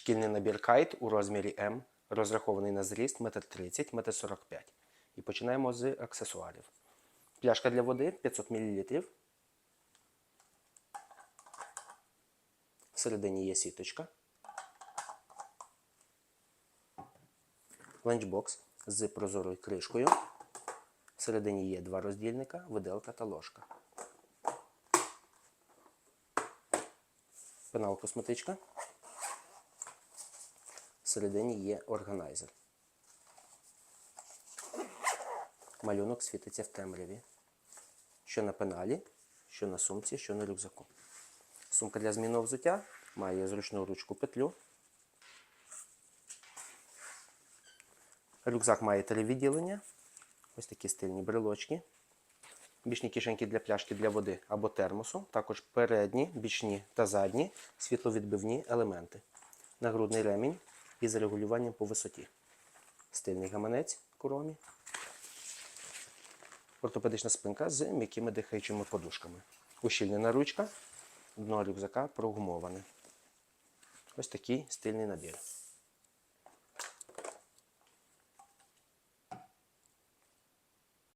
Шкільний набір кайт у розмірі М, розрахований на зріст 1,30 м, 1,45 м. І починаємо з аксесуарів. Пляшка для води 500 мл. Всередині є сіточка. Ланчбокс з прозорою кришкою. Всередині є два роздільника, виделка та ложка. Пенал косметичка. Всередині є органайзер. Малюнок світиться в темряві. Що на пеналі, що на сумці, що на рюкзаку. Сумка для змінного взуття має зручну ручку петлю. Рюкзак має три відділення. Ось такі стильні брелочки. Бічні кишеньки для пляшки для води або термосу. Також передні, бічні та задні світловідбивні елементи. Нагрудний ремінь із регулюванням по висоті. Стильний гаманець куромі. Ортопедична спинка з м'якими дихаючими подушками. Ущільнена ручка. Дно рюкзака прогумоване. Ось такий стильний набір.